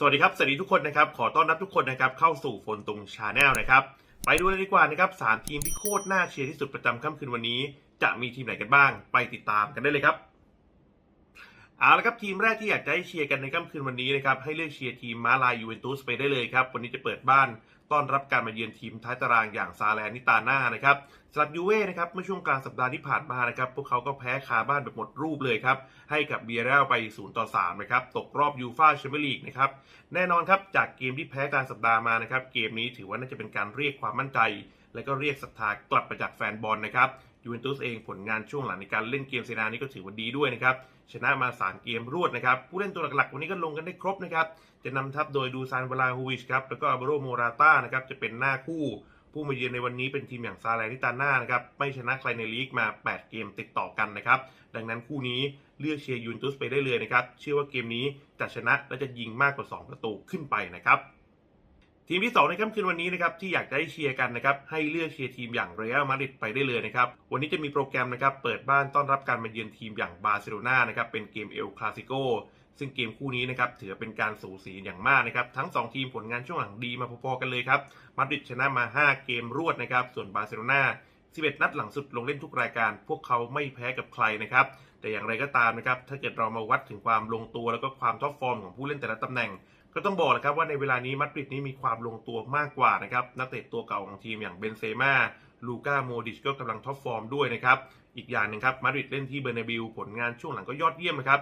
สวัสดีครับ สวัสดีทุกคนนะครับ ขอต้อนรับทุกคนนะครับเข้าสู่ฝนตรงชาแนลนะครับ ไปดูเลยดีกว่านะครับสามทีมที่โคตรน่าเชียร์ที่สุดประจำค่ำคืนวันนี้ จะมีทีมไหนกันบ้าง ไปติดตามกันได้เลยครับ เอาละครับทีมแรกที่อยากจะให้เชียร์กันในค่ำคืนวันนี้นะครับให้เลือกเชียร์ทีมมาลายยูเวนตุสไปได้เลยครับวันนี้จะเปิดบ้านต้อนรับการมาเยือนทีมท้ายตารางอย่างซาแลนิตาน่านะครับสำหรับยูเว่นะครับเมื่อช่วงกลางสัปดาห์ที่ผ่านมานะครับพวกเขาก็แพ้คาบ้านแบบหมดรูปเลยครับให้กับเบียร์เรลไป0ต่อ3นะครับตกรอบยูฟ่าแชมเปี้ยนลีกนะครับแน่นอนครับจากเกมที่แพ้กลางสัปดาห์มานะครับเกมนี้ถือว่าน่าจะเป็นการเรียกความมั่นใจ และก็เรียกศรัทธากลับมาจากแฟนบอลนะครับ ยูเวนตุสเองผลงานช่วงหลังในการเล่นเกมเซนานี้ก็ถือว่าดีด้วยนะครับ ชนะมา 3 เกมรวดนะครับ ผู้เล่นตัวหลักๆ วันนี้ก็ลงกันได้ครบนะครับ จะนำทัพโดยดูซานเวลาฮูวิชครับ แล้วก็อาบโรโมราต้านะครับ จะเป็นหน้าคู่ ผู้มาเยือนในวันนี้เป็นทีมอย่างซาแลนิตาน่านะครับ ไม่ชนะใครในลีกมา 8 เกมติดต่อกันนะครับ ดังนั้นคู่นี้เลือกเชียร์ยูเวนตุสไปได้เลยนะครับ เชื่อว่าเกมนี้จะชนะและจะยิงมากกว่า 2 ประตูขึ้นไปนะครับ ทีมที่2ในค่ำคืนวันนี้นะครับที่อยากจะให้เชียร์กันนะครับให้เลือกเชียร์ทีมอย่างเรอัลมาดริดไปได้เลยนะครับวันนี้จะมีโปรแกรมนะครับเปิดบ้านต้อนรับการมาเยือนทีมอย่างบาร์เซโลนานะครับเป็นเกมเอลคลาสิโกซึ่งเกมคู่นี้นะครับถือเป็นการสูสีอย่างมากนะครับทั้ง 2 ทีมผลงานช่วงหลังดีมาพอๆกันเลยครับมาดริดชนะมา 5 เกมรวดนะครับส่วนบาร์เซโลนา11 นัดหลังสุดลงเล่นทุกรายการ พวกเขาไม่แพ้กับใครนะครับแต่อย่างไรก็ตามนะครับถ้าเกิดเรามาวัดถึงความลงตัวแล้วก็ความท็อปฟอร์มของผู้เล่นแต่ละตำแหน่งก็ต้องบอกเลยครับว่าในเวลานี้มัดริดนี้มีความลงตัวมากกว่านะครับนักเตะตัวเก่าของทีมอย่างเบนเซม่าลูก้าโมดิชก็กำลังท็อปฟอร์มด้วยนะครับ อีกอย่างหนึ่งครับมาดริดเล่นที่เบอร์นาบิลผลงานช่วงหลังก็ยอดเยี่ยมนะครับ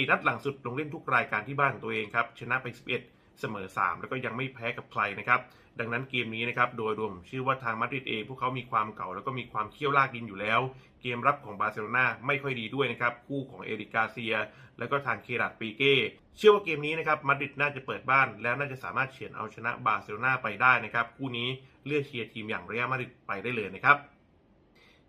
14 นัดหลังสุดลงเล่นทุกรายการที่บ้านของตัวเองครับ ชนะไป 11 เสมอ 3 แล้วก็ยังไม่แพ้กับใครนะครับ ดังนั้นเกมนี้นะครับ โดยรวมชื่อว่าทางมาดริดเองพวกเขามีความเก่าแล้วก็มีความเขี้ยวลากดินอยู่แล้ว เกมรับของบาร์เซโลนาไม่ค่อยดีด้วยนะครับ คู่ของเอริกาเซีย แล้วก็ทางเครัดปีเก้เชื่อว่าเกมนี้นะครับมาดริดน่าจะเปิดบ้านแล้วน่าจะสามารถเฉือนเอาชนะบาร์เซโลนาไปได้นะครับ คู่นี้เลือกเชียร์ทีมอย่างเรอัลมาดริดไปได้เลยนะครับ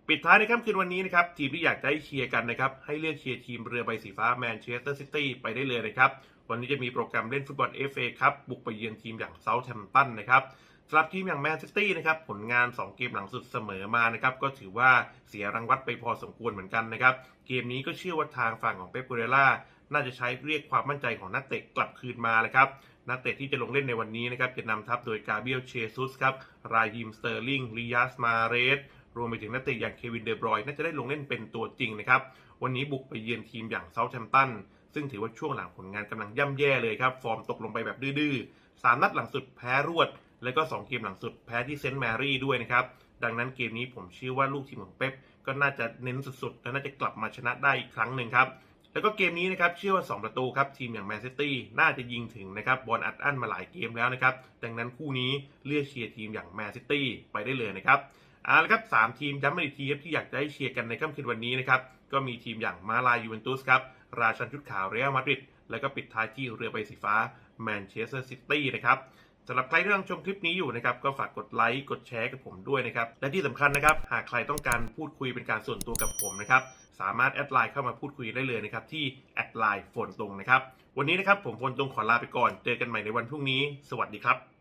ปิดท้ายในค่ำคืนวันนี้นะครับทีมที่อยากจะให้เชียร์กันนะครับให้เลือกเชียร์ทีมเรือใบสีฟ้าแมนเชสเตอร์ซิตี้ไปได้เลยนะครับ วันนี้จะมีโปรแกรมเล่นฟุตบอล FA ครับบุกไปเยือนทีมอย่างเซาท์แฮมป์ตันนะครับสำหรับทีมอย่างแมนซิตี้นะครับผลงาน 2 เกมหลังสุดเสมอมานะครับก็ถือว่าเสียรังวัดไปพอสมควรเหมือนกันนะครับเกมนี้ก็เชื่อว่าทางฝั่งของเป๊ปกูเรล่าน่าจะใช้เรียกความมั่นใจของนักเตะกลับคืนมาเลยครับนักเตะที่จะลงเล่นในวันนี้นะครับจะนำทัพโดยกาเบียลเชซุสครับรายฮิมสเตอร์ลิงลิยัสมาเรสรวมไปถึงนักเตะอย่างเควินเดบรอยน์น่าจะได้ลงเล่นเป็นตัวจริงนะครับวันนี้บุกไปเยือนทีมอย่างเซาท์แฮมป์ตัน ซึ่งถือว่าช่วงหลังผลงานกำลังย่ำแย่เลยครับ ฟอร์มตกลงไปแบบดื้อๆสามนัดหลังสุดแพ้รวด แล้วก็ 2 เกมหลังสุดแพ้ที่เซนต์แมรี่ด้วยนะครับ ดังนั้นเกมนี้ผมเชื่อว่าลูกทีมของเป๊ปก็น่าจะเน้นสุดๆ และน่าจะกลับมาชนะได้อีกครั้งหนึ่งครับ แล้วก็เกมนี้นะครับเชื่อว่า 2 ประตูครับทีมอย่างแมนซิตี้น่าจะยิงถึงนะครับบอลอัดอั้นมาหลายเกมแล้วนะครับ ดังนั้นคู่นี้เลือกเชียร์ทีมอย่างแมนซิตี้ไปได้เลยนะครับเอาละครับสามทีมย้ำมาอีกทีครับที่อยากจะให้เชียร์กันในค่ำคืนวันนี้นะครับก็มีทีมอย่างมาลายูเวนตุสครับ ราชันชุดขาวเรอัลมาดริดแล้วก็ปิดท้ายที่เรือใบสีฟ้าแมนเชสเตอร์ซิตี้นะครับสำหรับใครที่กำลังชมคลิปนี้อยู่นะครับก็ฝากกดไลค์กดแชร์กับผมด้วยนะครับ และที่สำคัญนะครับ หากใครต้องการพูดคุยเป็นการส่วนตัวกับผมนะครับ สามารถแอดไลน์เข้ามาพูดคุยได้เลยนะครับ ที่แอดไลน์ฝนตรงนะครับ วันนี้นะครับผมฝนตรงขอลาไปก่อน เจอกันใหม่ในวันพรุ่งนี้ สวัสดีครับ